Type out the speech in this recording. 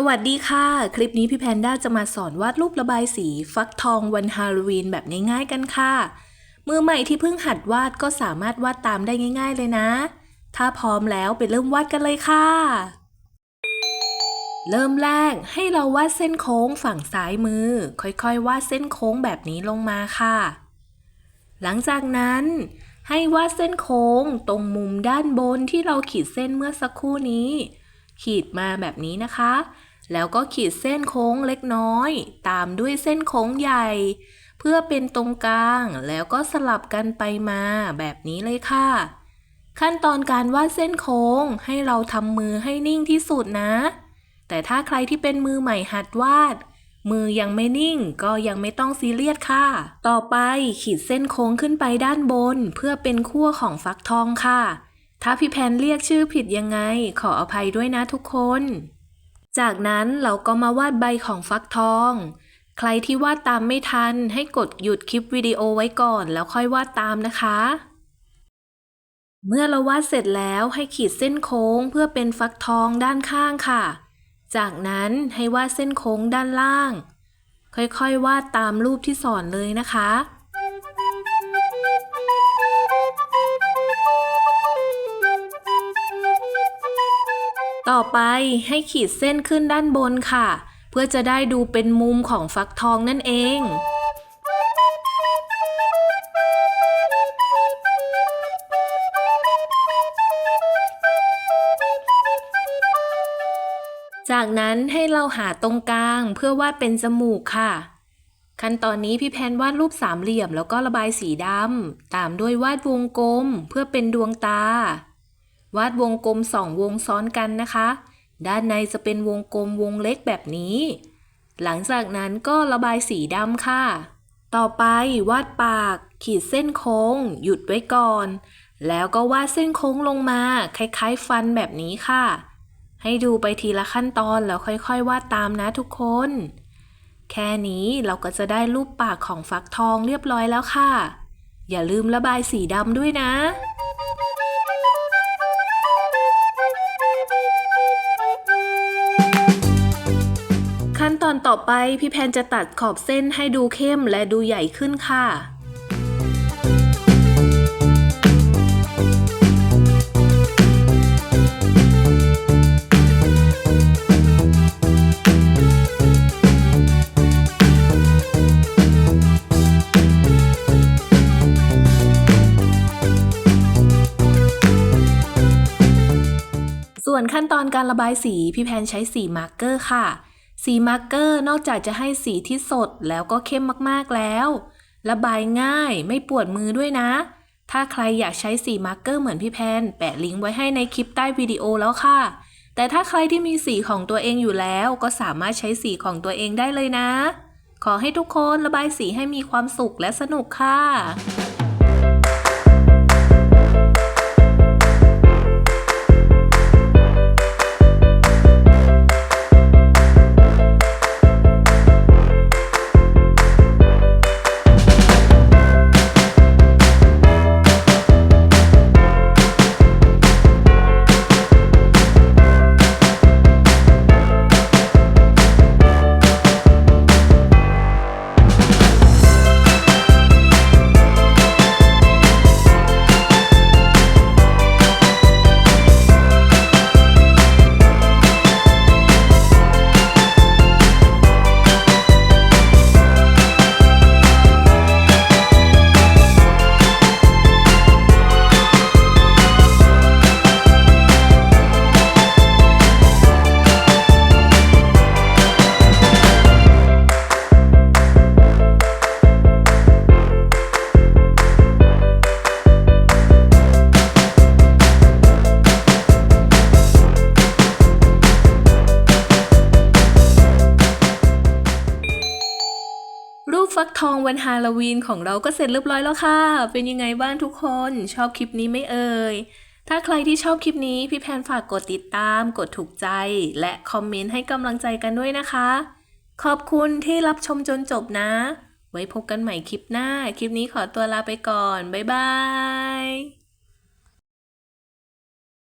สวัสดีค่ะ คลิปนี้พี่แพนด้าจะมาสอนวาดรูประบายสีฟักทองวันฮาโลวีนแบบง่ายๆกันค่ะ มือใหม่ที่เพิ่งหัดวาดก็สามารถวาดตามได้ง่าย ๆ เลยนะ ถ้าพร้อมแล้วไปเริ่มวาดกันเลยค่ะ เริ่มแรกให้เราวาดเส้นโค้งฝั่งซ้ายมือ ค่อยๆ วาดเส้นโค้งแบบนี้ลงมาค่ะ หลังจากนั้น ให้วาดเส้นโค้งตรงมุมด้านบนที่เราขีดเส้นเมื่อสักครู่นี้ขีดมาแบบนี้นะคะ แล้วก็ขีดเส้นโค้งเล็กน้อย ตามด้วยเส้นโค้งใหญ่ เพื่อเป็นตรงกลาง แล้วก็สลับกันไปมาแบบนี้เลยค่ะ ขั้นตอนการวาดเส้นโค้งให้เราทำมือให้นิ่งที่สุดนะ แต่ถ้าใครที่เป็นมือใหม่หัดวาด มือยังไม่นิ่งก็ยังไม่ต้องซีเรียสค่ะ ต่อไปขีดเส้นโค้งขึ้นไปด้านบน เพื่อเป็นขั้วของฟักทองค่ะ ถ้าพี่แพนเรียกชื่อผิดยังไง ขออภัยด้วยนะทุกคน จากนั้นเราก็มาวาดใบของฟักทอง ใครที่วาดตามไม่ทันให้กดหยุดคลิปวิดีโอไว้ก่อนแล้วค่อยวาดตามนะคะ เมื่อเราวาดเสร็จแล้วให้ขีดเส้นโค้งเพื่อเป็นฟักทองด้านข้างค่ะ จากนั้นให้วาดเส้นโค้งด้านล่าง ค่อยๆวาดตามรูปที่สอนเลยนะคะ ต่อไปให้ขีดเส้นขึ้นด้านบนค่ะ เพื่อจะได้ดูเป็นมุมของฟักทองนั่นเอง จากนั้นให้เราหาตรงกลางเพื่อวาดเป็นจมูกค่ะ ขั้นตอนนี้พี่แพนวาดรูปสามเหลี่ยมแล้วก็ระบายสีดำตามด้วยวาดวงกลมเพื่อเป็นดวงตา วาดวงกลมสองวงซ้อนกันนะคะ ด้านในจะเป็นวงกลมวงเล็กแบบนี้ หลังจากนั้นก็ระบายสีดำค่ะ ต่อไปวาดปาก ขีดเส้นโค้ง หยุดไว้ก่อน แล้วก็วาดเส้นโค้งลงมา คล้ายๆ ฟันแบบนี้ค่ะ ให้ดูไปทีละขั้นตอนแล้วค่อยๆ วาดตามนะทุกคน แค่นี้เราก็จะได้รูปปากของฟักทองเรียบร้อยแล้วค่ะ อย่าลืมระบายสีดำด้วยนะ อนต่อไปพี่แพนจะตัดขอบเส้นให้ดูเข้มและดูใหญ่ขึ้นค่ะส่วนขั้นตอนการระบายสี พี่แพนใช้สีมาร์กเกอร์ค่ะ สีมาร์กเกอร์นอกจากจะให้สีที่สดแล้วก็เข้มมากๆแล้ว ระบายง่ายไม่ปวดมือด้วยนะ ถ้าใครอยากใช้สีมาร์กเกอร์เหมือนพี่แพน แปะลิงก์ไว้ให้ในคลิปใต้วิดีโอแล้วค่ะ แต่ถ้าใครที่มีสีของตัวเองอยู่แล้ว ก็สามารถใช้สีของตัวเองได้เลยนะ ขอให้ทุกคนระบายสีให้มีความสุขและสนุกค่ะ ฟักทองวันฮาโลวีนของเราก็เสร็จเรียบร้อยแล้วค่ะ เป็นยังไงบ้างทุกคน ชอบคลิปนี้ไม่เอ่ย ถ้าใครที่ชอบคลิปนี้พี่แพนฝากกดติดตาม กดถูกใจ และคอมเมนต์ให้กำลังใจกันด้วยนะคะ ขอบคุณที่รับชมจนจบนะ ไว้พบกันใหม่คลิปหน้า คลิปนี้ขอตัวลาไปก่อน บ๊ายบาย